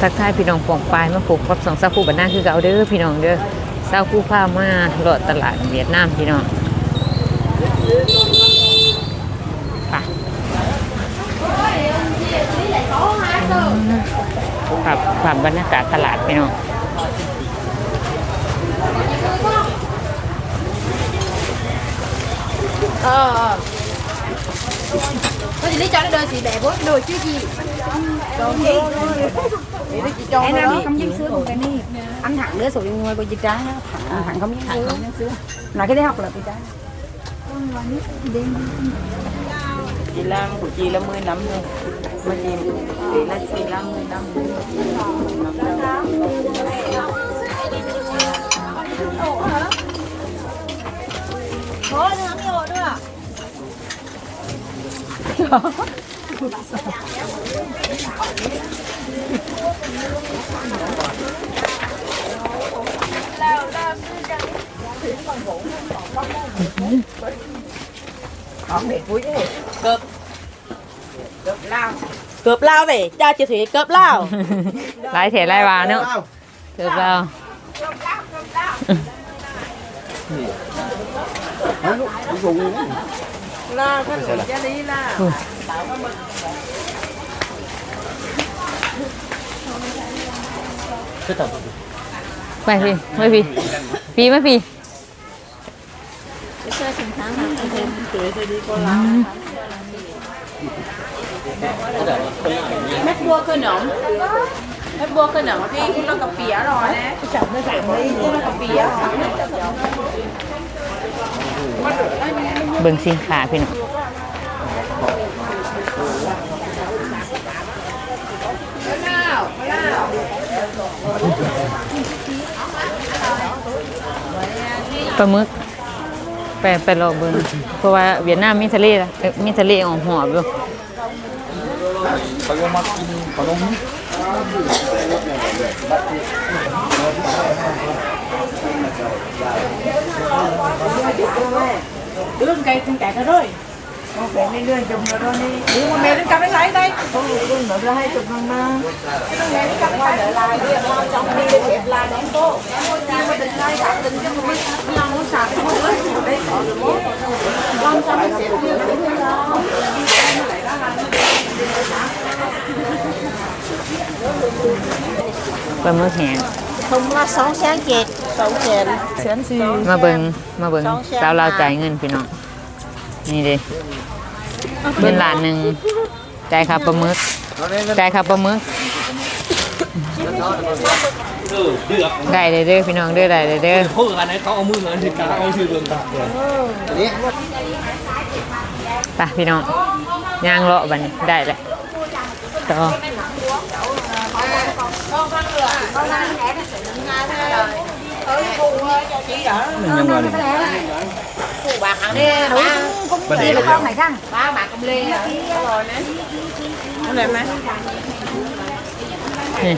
ทักทายพี่น้องป่องปลายมาปลูกกับสองสาวคู่บ้านหน้าคือเก่าเด้อพี่น้องเด้อสาวคู่พามาหลอดตลาดเวียดนามพี่น้องไปปรับปรับบรรยากาศตลาดพี่น้อง ờ ờ có gì lý cho nó đời chị đẹp quá đùi chứ gì? Còn gì? Để nó chị cho đi. Nó không dính sữa cùng cái này. Ăn thẳng đứa sổ ngoài của chị trái thẳng thẳng không dính sữa không dính sữa nói cái đấy học là chị trái chị Lan của chị là 10 năm rồi. Mà chị chị là chị Lan 10 năm thôi ăn nữa cướp cướp lao cướp lao về cha chị thủy cướp lao หลายเถหลา ยวาเนาะเกือบแล้ว la cái nồi cha lý la ไปพี่ไม่พี่พี่ไหม่พี่ mét bua cơ nỏng mét bua cơ nỏng thì cũng là cà phê rồi nè cũng là cà phê เบิ่งสินค้าพี่น้องปลาหมึกไปไปรอเบิ่งเพราะว่าเวียดนามมีทะเลละเอ้ยมีทะเลออกหอบอยู่เขาก็มากินขนม đứa con cây con chạy nó rồi con bé này đưa chồng nó rồi đi đứa con bé đến cắm lấy đây con đứa con nó ra hai chục con bé đến cắm lấy lại lại đi con đi để kẹp lại đón cô nhưng mà định đây đã định cho mình nhau muốn sạc cái mũi đấy đây có được mốt con chồng nó kẹp như thế nào Vamos lá. Cho ปลาหมึกแห้ง không là sáu sáng chẹt sáu chẹt sáng gì มาเบิ่งมาเบิ่งสาวลาวจ่ายเงินพี่น้องนี่เด้เงินล้านหนึ่งจ่ายค่าปลาหมึกจ่ายค่าปลาหมึกได้เลยเด้อพี่น้องเด้อได้เลยเด้อเขาอันไหนเขาเอามือเหมือนที่กาเอาชื่อเรื่องต่างเลยไปพี่น้องย่างเลาะบัดนได้เลยต่อ ยังไง bạc hẳn đi ba Bên Đây là con này khăn ba bạc cầm ly rồi nè cái này mà นี่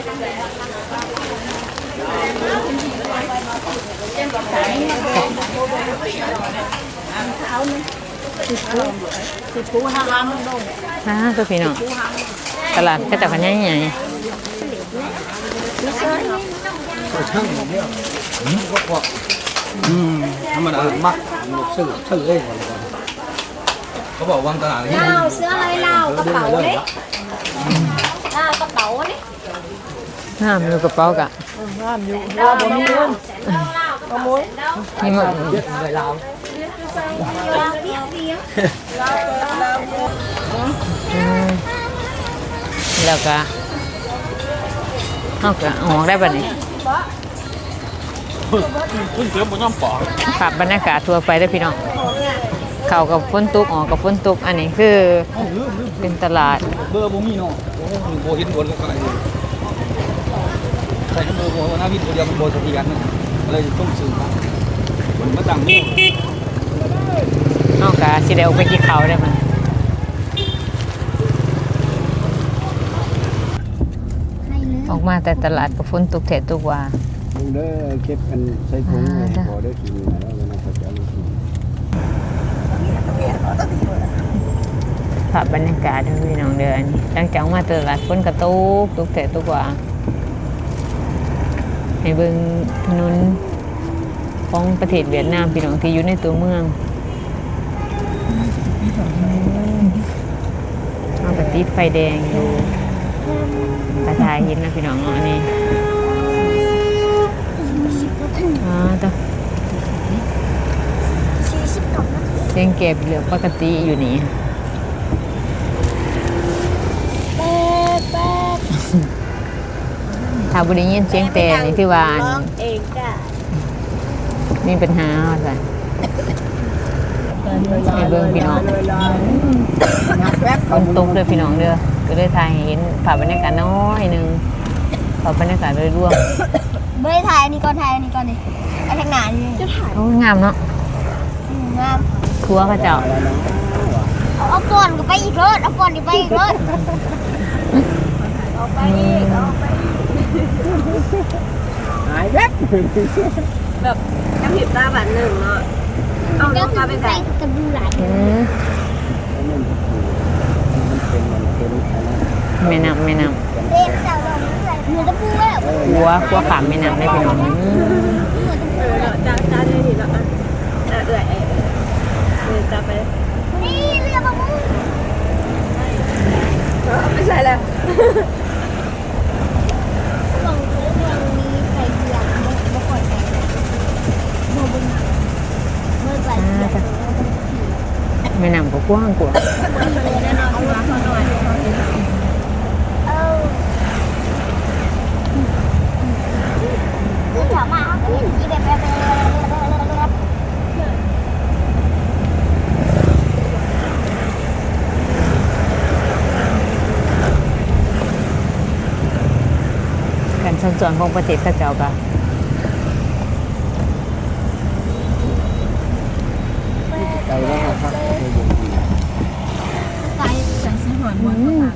อ่าตัวพี่น้องตลา ธรรมดามักซื้อซื้อเองเขาบอกวางตลาดที่ lao sữa hơi lao tóc bầu đấy lao tóc bầu đấy ห้ามอยู่กระเป๋ากะ lao bầu luôn นี่มัน người lào แล้วก็ เอาก็ออกได้บัดนี้คุณเสือมันย่อมปอกปรับบรรยากาศทั่วไปได้อพี่น้องเข้ากับฝนตกออกกับฝนตกอันนี้คือเป็นตลาดเบอร์บ่มีเนาะโอ้โหโบเห็นบนก็ไกลเลยใส่เบอร์โบหน้าวินตัวเดียวมันโบสถีกันเลยต้องซื้อมามันมาตั้งนี่นอกจากสิได้ออกไปกินข้าวได้มัน ออกมาแต่ตลาดกับฝนตกแถตกว่า Không đỡ kép ăn xây cuốn À, này, đó. bỏ đỡ kỳ này đó, nó phải trả lời. ภาพบรรยากาศเด้อพี่น้องเดือนหลังจากออกมาตลาดฝนกระตุกตุกแถตกว่า Ừ. ให้เบิ่งถนนของประเทศเวียดนามพี่น้องที่อยู่ในตัวเมืองเอากระติดไฟแดงอยู่ ตาทายเห็นแล้วพี่น้องเนาะอันนี้อ๋อตัวเสียงเก็บเหลือปกติอยู่นี่ถ้าบ่ได้ยินเสียงแต่นี่คือว่าอันร้องเองจ้ะมีปัญหาว่าซั่นให้เบิ่งพี่น้องแวบฝนตกเด้อพี่น้องเด้อ ก็เลยถ่ายให้เห็นภาพบรรยากาศน้อยหนึงภาพบรรยากาศโดยรวมไม่ได้ถ่ายอันนี้ก่อนถ่ายอันนี้ก่อนดิไอ้ทางหนานี่จะถ่ายโอ้ยงามเนาะงามครัวเขาเจ้าเอาเอาก่อนก็ไปอีกรถเอาก่อนก็ไปอีกรถเอาไปอีกเอาไปหายแวบแบบกระพริบตาแบบหนึ่งเนาะเอาลูกค้าไปใส่กระดูหลายอืม มันเป็นมันเป็นอันนั้นแม่น้ำแม่น้เด็กเต่าลงใส่เหมือนตะปูเลยำครัวครัวขามแม่น้ำได้พี่น้องอืมจานจานเลยทีละอันอะเอื่อยเออจะไปนี่เรือประมูไม่ใช่แล้วลงเรื่องนี้ไปเดียวไม่ไม่ค่อยไปโมบุญเมื่อไหร่อ่าจ้ะแม่น้ำก็กว้างกว่าเอ อคือถามาเขาเห็นที่แบบแบบการสัญจรของประเทศเขาเจ้าก็ ไก่แล้วก็พักไปอยู่ที่ ไก่ใส่ซื้อหอยมวนมา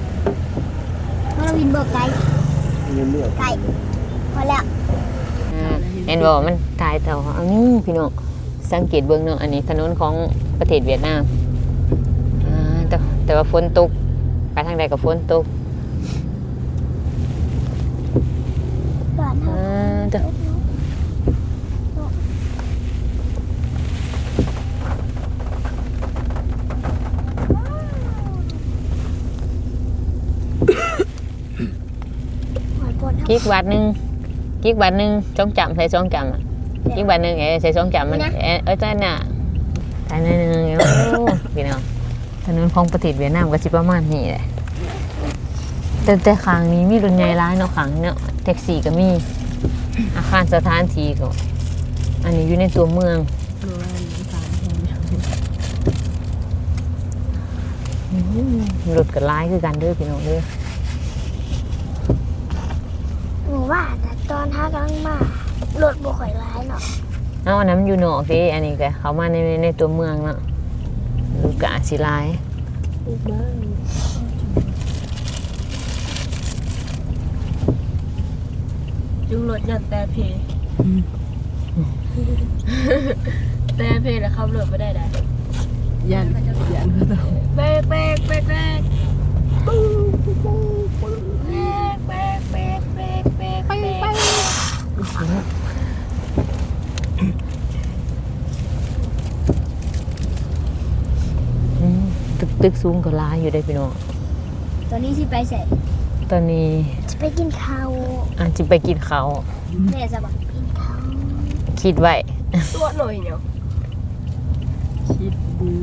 เราวินเบอร์ไก่ เงินเลือก ไก่พอแล้ว อ่า เห็นบอกว่ามันถ่ายเต่าเอานี่พี่น้องสังเกตเบื้องเนาะอันนี้ถนนของประเทศเวียดนามอ่าแต่แต่ว่าฝนตกไปทางใดกับฝนตกบ้านอ่าจ้ะหอยปนกิ๊กบาทหนึ่ง กิ๊กบาทหนึ่งสองจำใส่สองจำอะกิ๊กบาทหนึ่งเอ้ยใส่สองจำมันเอ้ยเอ้ยจ้าน่ะถ่ายหนอยหนึงโอ้พี่น้องถนนของประเทศเวียดนามก็สิประมาณนี้แหละแต่แต่ขางนี้มีรถใหญ่ร้ายเนาะขางเนาะแท็กซี่ก็มี อาคารสถานที่ก็ อันนี้อยู่ในตัวเมืองอืมรถก็ร้ายคือกันเด้อพี่น้องเด้อ หนู ว่าแต่ตอนท่ากำลังมารถบุข่อยร้ายเนาะเอาอันนั้นมันอยู่นอกพี่อันนี้ก็เขามาในในตัวเมืองเนาะลูกกอาจสิหลายจุงรถยันแต่เพแต่เพแล้วขับรถไม่ได้ได้ยันยันก็ต้องเบรกเบรกเบรกเบรกปูปูปูปูเบรกเบรกเบรกเบรกเบรกเบรก อืม ตึกตึกสูงก็หลายอยู่ได้อพี่น้องตอนนี้ที่ไปเสร็จตอนนี้จะไปกินข้าวอาจจะไปกินข้าวแม่จะบอกกินข้าวคิดไว้ตัวหน่อยเนาะคิด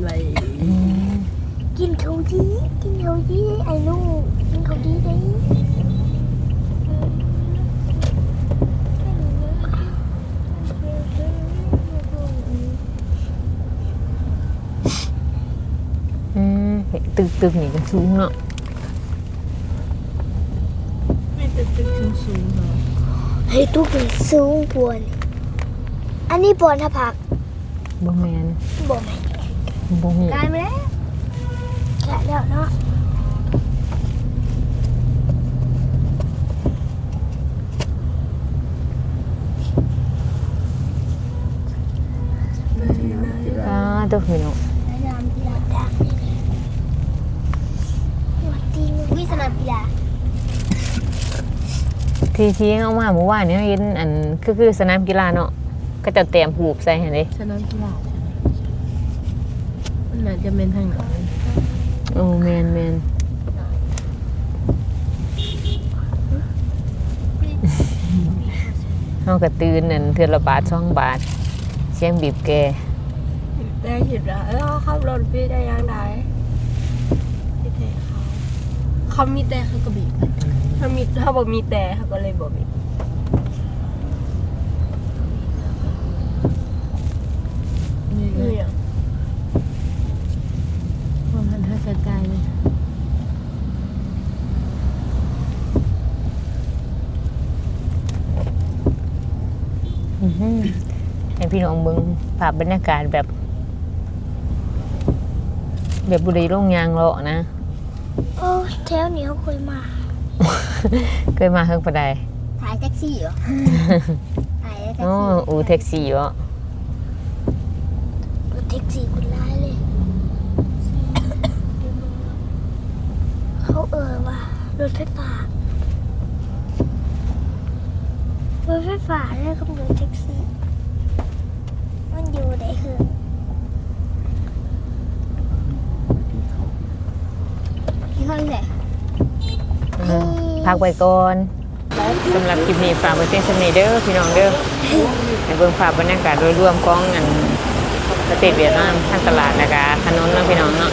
ไรอืมกินข้าวดีกินข้าวดีไอ้ลูกกินข้าวดีได้ อืม ตึกนี่ก็สูงเนาะเฮ้ยตุกเป็นสูงปวนอันนี้ปวนถ้าผักบ่แมนบ่ไหมบ่มีกลายมาแล้วแกะแล้วเนาะอ่าตัวพี่น้อง สนามกีฬาดัง หัวตีนวิสนามกีฬาที่ที่เอามาเมื่อวานนี้เห็นอันคือคือสนามกีฬาเนาะก็จะเตรียมหูบใส่ให้เด้ฉะนั้นกีฬามันน่าจะเป็นทางไหนโอ้แมนแมนเฮากระตื่นนั่นเทือนละบาทสองบาท เสียงบีบแกได้หิดละแล้วขับรถพี่ได้ยังไงพี่แต่เขา เขามีแต่เขาก็บีบถ้ามีถ้าบอกมีแต่เขาก็เลยบอกบีบนี่อะมันถ้าไกลๆเลยอื้อหือให้พี่น้องเบิ่งภาพบรรยากาศแบบ แบบบุรีโรงยางเลาะนะ โอ้แถวนี้เขาเคยมาเคยมาเฮิงปะไดถ่ายแท็กซี่เหรอถ่ายแท็กอ๋อซี่อูแท็กซี่วะรถแท็กซี่คนร้ายเลย เขาเอ่ยว่ารถไฟฟ้ารถไฟฟ้าเนี่ยก็เหมือนแท็กซี่ มันอยู่ไหนคือที่เขาไหน เออ พักไว้ก่อนสำหรับคลิปนี้ฝากไว้เพียงเท่านี้เด้อพี่น้องเด้อในเบิ่งภาพบรรยากาศโดยรวมของอันประเทศเวียดนามทางตลาดนะคะถนนเนาะพี่น้องเนาะ